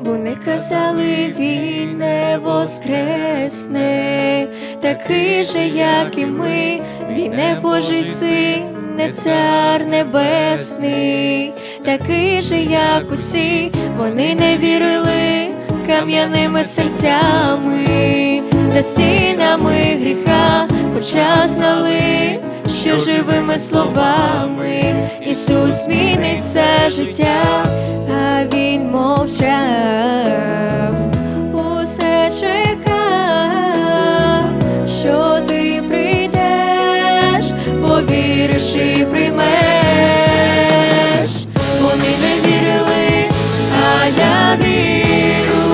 Вони казали, він не воскресне, такий же, як і ми, він не Божий син, не цар небесний, такий же, як усі, вони не вірили кам'яними серцями, за стінами гріха, хоча знали, що живими словами. Ісус змінить життя, а він мовчав, я вірю.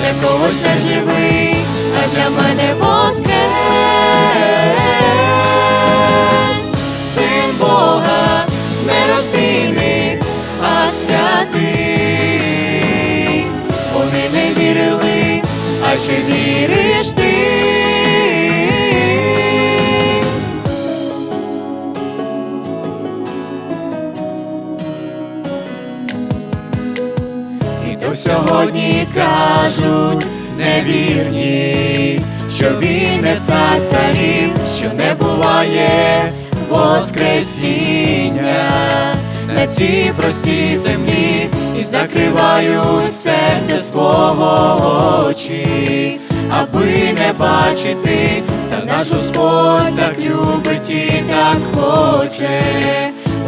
Для когось не живий, а для мене воскрес. Син Бога не розбійник, а святий. Вони не вірили, а чи віриш сьогодні кажуть невірні, що він не цар царів, що не буває воскресіння. На цій простій землі, і закриваю серце свого очі, аби не бачити, та наш Господь так любить і так хоче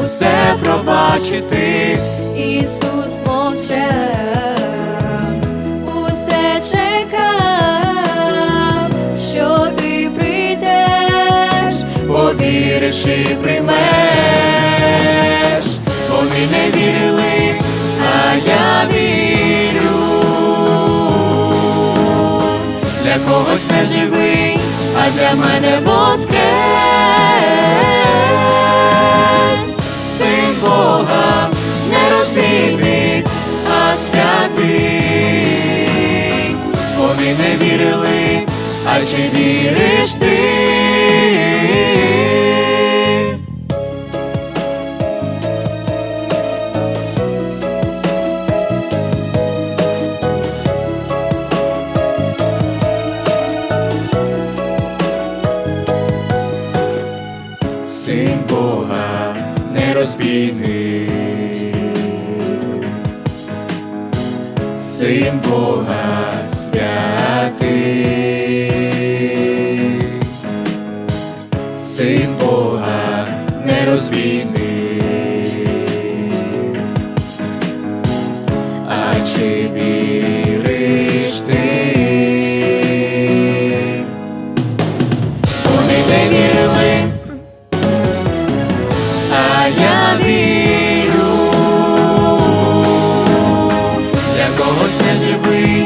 усе пробачити. Ісус мовчав, повіриш і приймеш. Вони не вірили, а я вірю. Для когось не живий, а для мене воскрес. Син Бога, не розбійник, а святий. Вони не вірили, а чи віриш ти? Син Бога не розбійник, Син Бога святий, вірю, для когось не живий.